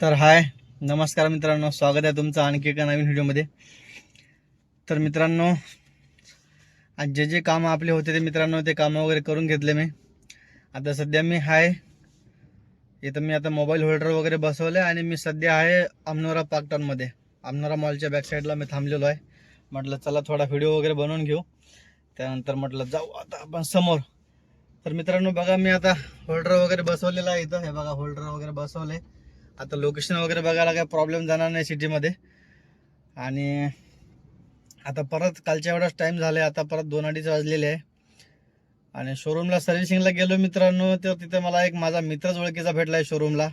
तर हाय नमस्कार मित्रांनो स्वागत आहे तुमचं आणखी एका नवीन व्हिडिओमध्ये. तर मित्रांनो आज जे जे कामं आपले होते ते मित्रांनो ते कामं वगैरे करून घेतले मी. आता सध्या मी हाय. इथं मी आता मोबाईल होल्डर वगैरे बसवले आणि मी सध्या आहे अमनोरा पाकटाऊनमध्ये अमनोरा मॉलच्या बॅकसाईडला मी थांबलेलो आहे. म्हटलं चला थोडा व्हिडिओ वगैरे बनवून घेऊ. त्यानंतर म्हटलं जाऊ आता आपण समोर. तर मित्रांनो बघा मी आता होल्डर वगैरे बसवलेला आहे इथं. हे बघा होल्डर वगैरे बसवले आता लोकेशन वगैरे बघायला काय प्रॉब्लेम जाणार नाही सिटीमध्ये आणि आता परत कालच्या एवढाच टाईम झाला आहे आता परत दोन अडीच वाजलेले आहे. आणि शोरूमला सर्व्हिसिंगला गेलो मित्रांनो तर तिथे मला एक माझा मित्रच ओळखीचा भेटला आहे शोरूमला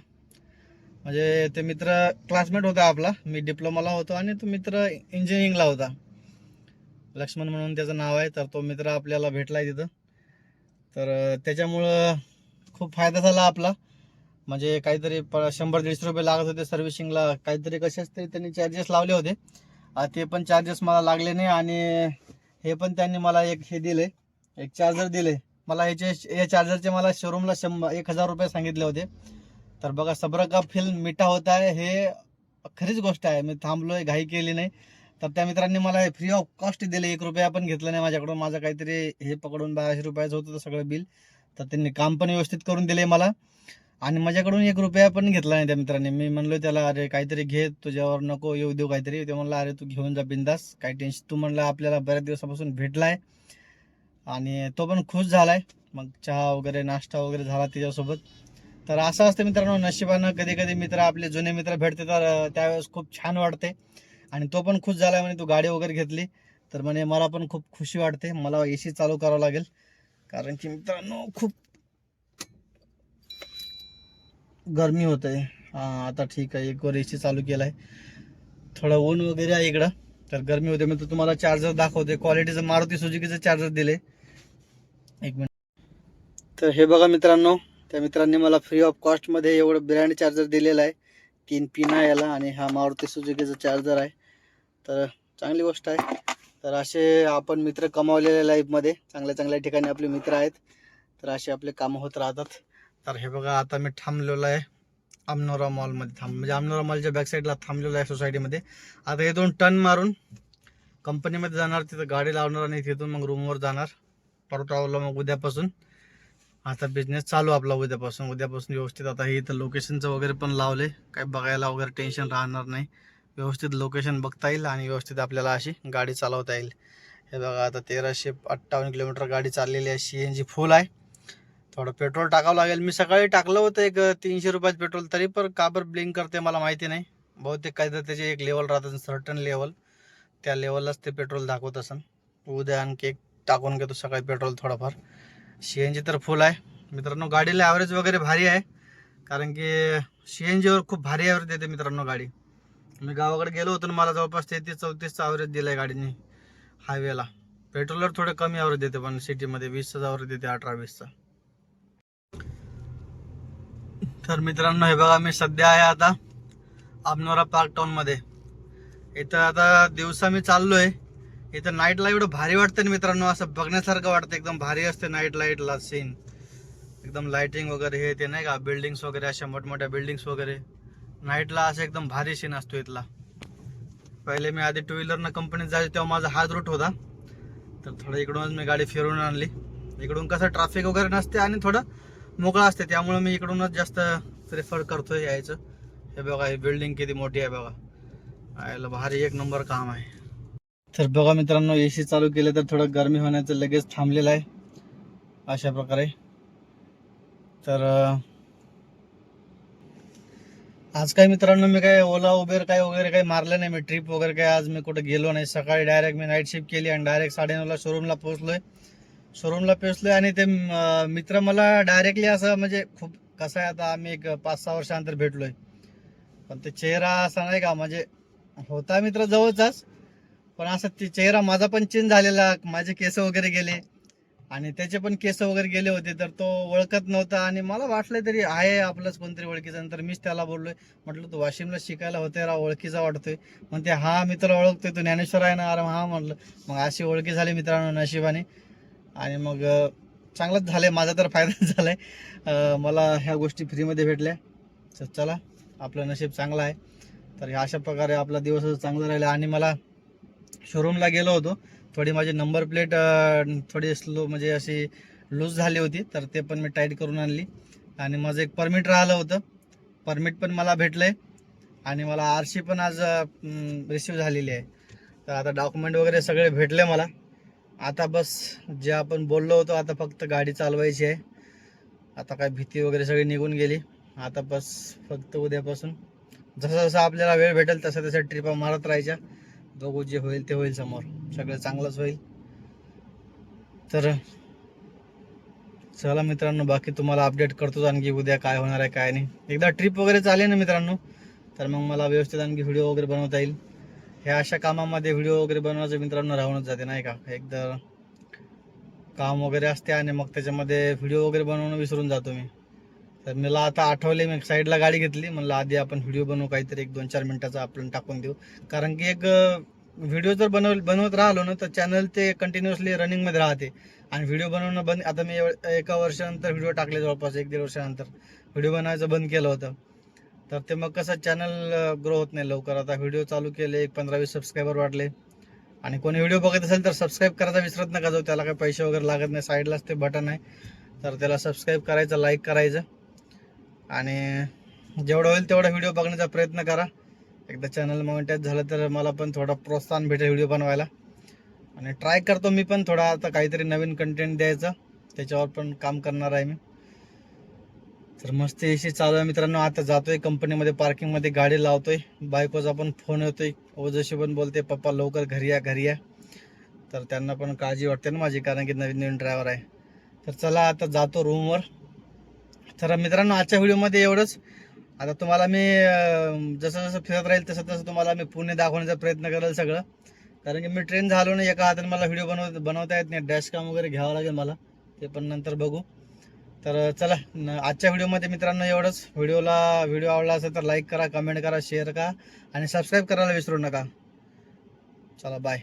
म्हणजे ते मित्र क्लासमेट होता आपला मी डिप्लोमाला होतो आणि तो मित्र इंजिनिअरिंगला होता. लक्ष्मण म्हणून त्याचं नाव आहे तर तो मित्र आपल्याला भेटला आहे तिथं. तर त्याच्यामुळं खूप फायदा झाला आपला. म्हणजे काहीतरी प शंभर दीडशे रुपये लागत होते सर्व्हिसिंगला काहीतरी कशाच तरी त्यांनी चार्जेस लावले होते. ते पण चार्जेस मला लागले नाही आणि हे पण त्यांनी मला एक हे दिले एक चार्जर दिले. मला ह्याचे या चार्जरचे मला शोरूमला शंभर एक हजार रुपये सांगितले होते. तर बघा सब्र का फिल्म मिठा होत आहे हे खरीच गोष्ट आहे. मी थांबलोय घाई केली नाही. तर त्या मित्रांनी मला हे फ्री ऑफ कॉस्ट दिले एक रुपया पण घेतलं नाही माझ्याकडून. माझं काहीतरी हे पकडून बाराशे रुपयाचं होतं सगळं बिल तर त्यांनी काम पण व्यवस्थित करून दिले मला. आणि माझ्याकडून एक रुपया पण घेतला नाही त्या मित्राने. मी म्हणलो त्याला अरे काहीतरी घे तुझ्यावर नको येऊ देऊ काहीतरी. ते म्हणलं अरे तू घेऊन जा बिंदास काही टेन्शन तू म्हणला आपल्याला बऱ्याच दिवसापासून भेटलाय. आणि तो पण खुश झालाय. मग चहा वगैरे नाश्ता वगैरे झाला त्याच्यासोबत तर असं असतं मित्रांनो नशिबानं कधी कधी मित्र आपले जुने मित्र भेटते तर त्यावेळेस खूप छान वाटते. आणि तो पण खुश झालाय म्हणे तू गाडी वगैरे घेतली. तर म्हणे मला पण खूप खुशी वाटते. मला ए सी चालू करावं लागेल. कारण की मित्रांनो खूप गरमी होत आहे. हां आता ठीक आहे. एक वर ए सी चालू केला आहे थोडं ऊन वगैरे आहे इकडं. तर गरमी होते मी तर तुम्हाला चार्जर दाखवते क्वालिटीचं मारुती सुजुकीचं चार्जर दिले. एक मिनिट तर हे बघा मित्रांनो. त्या मित्रांनी मला फ्री ऑफ कॉस्टमध्ये एवढं ब्रँड चार्जर दिलेला आहे. तीन पिन आहे याला आणि हा मारुती सुजुकीचा चार्जर आहे. तर चांगली गोष्ट आहे. तर असे आपण मित्र कमावलेले लाईफमध्ये चांगल्या चांगल्या ठिकाणी आपले मित्र आहेत. तर असे आपले कामं होत राहतात. तर हे बघा आता मी थांबलेलो आहे आमनोरा मॉलमध्ये. थांब म्हणजे आमनोरा मॉलच्या बॅक साईडला थांबलेलो आहे सोसायटीमध्ये आता हे दोन टन मारून कंपनीमध्ये जाणार तिथं गाडी लावणार आणि तिथून मग रूमवर जाणार. परत मग उद्यापासून. आता बिझनेस चालू आपला उद्यापासून. उद्यापासून व्यवस्थित आता हे इथं लोकेशनचं वगैरे पण लावले काही बघायला वगैरे टेन्शन राहणार नाही. व्यवस्थित लोकेशन बघता येईल आणि व्यवस्थित आपल्याला अशी गाडी चालवता येईल. हे बघा आता तेराशे अठ्ठावन्न किलोमीटर गाडी चाललेली आहे. सी एन जी फुल आहे. थोडं पेट्रोल टाकावं लागेल. मी सकाळी टाकलं होतं एक तीनशे रुपयाचं पेट्रोल तरी पण का बरं ब्लिंक करते मला माहिती नाही. बहुतेक काहीतरी त्याचे एक लेवल राहतं सर्टन लेवल त्या लेवललाच ते पेट्रोल दाखवत असन. उद्या आणखी एक टाकून घेतो सकाळी पेट्रोल थोडंफार. सी एन जी तर फुल आहे. मित्रांनो गाडीला ॲव्हरेज वगैरे भारी आहे. कारण की सी एन जीवर खूप भारी ॲव्हरेज देते मित्रांनो गाडी. मी गावाकडे गेलो होतो ना मला जवळपास तेहतीस चौतीसचा ॲव्हरेज दिला आहे गाडीने हायवेला पेट्रोलवर थोडं कमी ॲव्हरेज देते पण सिटीमध्ये वीसचाच ॲव्हरेज देते अठरा वीसचा. तर मित्रांनो हे बघा मी सध्या आहे आता अमनोरा पार्क टाऊनमध्ये इथं आता दिवसा मी चाललोय. इथं नाईटला एवढं भारी वाटतं ना मित्रांनो असं बघण्यासारखं वाटतं एकदम भारी असते नाईट लाईटला सीन एकदम लाइटिंग वगैरे हे ते नाही का बिल्डिंग्स वगैरे अशा मोठमोठ्या बिल्डिंग्स वगैरे. नाईटला असं एकदम भारी सीन असतो इथला. पहिले मी आधी टू व्हीलरनं कंपनीत जायचो तेव्हा माझा हाच रूट होता. तर थोडं इकडूनच मी गाडी फिरून आणली. इकडून कसं ट्रॅफिक वगैरे नसते आणि थोडं मोकळा असते त्यामुळे मी इकडूनच जास्त प्रेफर करतोय यायचं. हे बघा ही बिल्डिंग किती मोठी आहे बघा. यायला भारी एक नंबर काम आहे. तर बघा मित्रांनो ए सी चालू केलं तर थोडं गरमी होण्याचं लगेच थांबलेलं आहे. अशा प्रकारे. तर आज काय मित्रांनो मी काय ओला उबेर काय वगैरे काही मारलं नाही. मी ट्रिप वगैरे काय आज मी कुठं गेलो नाही. सकाळी डायरेक्ट मी नाईट शिफ्ट केली आणि डायरेक्ट साडेनऊला शोरूमला पोहोचलोय. शोरूमला पोहोचलोय आणि ते मित्र मला डायरेक्टली असं म्हणजे खूप कसं आहे आता आम्ही एक पाच सहा वर्षानंतर भेटलोय. पण ते चेहरा असा नाही का म्हणजे होता मित्र जवळचाच पण असं ते चेहरा माझा पण चेंज झालेला माझे केस वगैरे गेले. आणि त्याचे पण केस वगैरे गेले होते तर तो ओळखत नव्हता. आणि मला वाटलं तरी आहे आपलंच कोणतरी ओळखीचं नंतर मीच त्याला बोललोय. म्हटलं तू वाशिमला शिकायला होते राव ओळखीचा वाटतोय. म्हणते हा मित्र ओळखतोय तू ज्ञानेश्वर आहे ना. अरे हा म्हटलं मग अशी ओळखी झाली मित्रांनो नशिबाने. आणि मग चांगलंच झालं आहे माझा तर फायदा झाला आहे मला ह्या गोष्टी फ्रीमध्ये भेटल्या. तर चला आपलं नशीब चांगलं आहे. तर अशा प्रकारे आपला दिवस चांगला राहिला. आणि मला शोरूमला गेलो होतो. थोडी माझी नंबर प्लेट थोडी स्लो म्हणजे अशी लूज झाली होती. तर ते पण मी टाईट करून आणली. आणि माझं एक परमिट राहिलं होतं. परमिट पण मला भेटलं आहे आणि मला आरशी पण आज रिसिव्ह झालेली आहे. तर आता डॉक्युमेंट वगैरे सगळे भेटले मला. आता बस जे आपण बोललो होतो आता फक्त गाडी चालवायची आहे. आता काय भीती वगैरे सगळी निघून गेली. आता बस फक्त उद्यापासून. जसं जसं आपल्याला वेळ भेटेल तसं तसं ट्रिपा मारत राहायच्या. बघू जे होईल ते होईल समोर. सगळं चांगलंच होईल. तर चला मित्रांनो बाकी तुम्हाला अपडेट करतोच आणखी उद्या काय होणार आहे काय नाही. एकदा ट्रिप वगैरे चालेल ना मित्रांनो? तर मग मला व्यवस्थित आणखी व्हिडिओ वगैरे बनवता येईल. ह्या अशा कामामध्ये व्हिडिओ वगैरे बनवायचं मित्रांनो राहूनच जाते नाही का? एकदा काम वगैरे असते आणि मग त्याच्यामध्ये व्हिडिओ वगैरे बनवणं विसरून जातो मी. तर मला आता आठवले मी साईडला गाडी घेतली. म्हणलं आधी आपण व्हिडिओ बनवू काहीतरी एक दोन चार मिनिटाचा आपण टाकून देऊ. कारण की एक व्हिडिओ जर बनव बनवत राहिलो ना तर चॅनल ते कंटिन्युअसली रनिंगमध्ये राहते. आणि व्हिडिओ बनवणं बंद आता मी एका वर्षानंतर व्हिडिओ टाकले जवळपास एक दीड वर्षानंतर. व्हिडिओ बनवायचं बंद केलं होतं. तर ते मग कसं चॅनल ग्रो होत नाही लवकर. आता व्हिडिओ चालू केले एक पंधरा वीस सबस्क्रायबर वाढले. आणि कोणी व्हिडिओ बघत असेल तर सबस्क्राईब करायचा विसरत नका. जाऊ त्याला काही पैसे वगैरे लागत नाही. साईडलाच ते बटन आहे. तर त्याला सबस्क्राईब करायचं लाईक करायचं. आणि जेवढं होईल तेवढा व्हिडिओ बघण्याचा प्रयत्न करा. एकदा चॅनल मॉनिटाईज झालं तर मला पण थोडा प्रोत्साहन भेटेल व्हिडिओ बनवायला. आणि ट्राय करतो मी पण थोडा. आता काहीतरी नवीन कंटेंट द्यायचं. त्याच्यावर पण काम करणार आहे मी. तर मस्त एसी चालू आहे मित्रांनो. आता जातोय कंपनीमध्ये पार्किंगमध्ये गाडी लावतोय. बायकोचा पण फोन येतोय. ओजशी पण बोलते पप्पा लवकर घरी या घरी या. तर त्यांना पण काळजी वाटते ना माझी कारण की नवीन नवीन ड्रायव्हर आहे. तर चला आता जातो रूमवर तर मित्रांनो आजच्या व्हिडिओमध्ये एवढंच. आता तुम्हाला मी जसं जसं फिरत राहील तसं तसं तुम्हाला मी पुणे दाखवण्याचा प्रयत्न करेल सगळं. कारण की मी ट्रेन झालो नाही एका हाताने मला व्हिडिओ बनव बनवता येत नाही. डॅश काम वगैरे घ्यावं लागेल मला. ते पण नंतर बघू. तर चला न- आजच्या व्हिडिओमध्ये मित्रांनो एवढंच. व्हिडिओला व्हिडिओ आवडला असेल तर लाईक करा कमेंट करा शेअर करा आणि सबस्क्राईब करायला विसरू नका. चला बाय.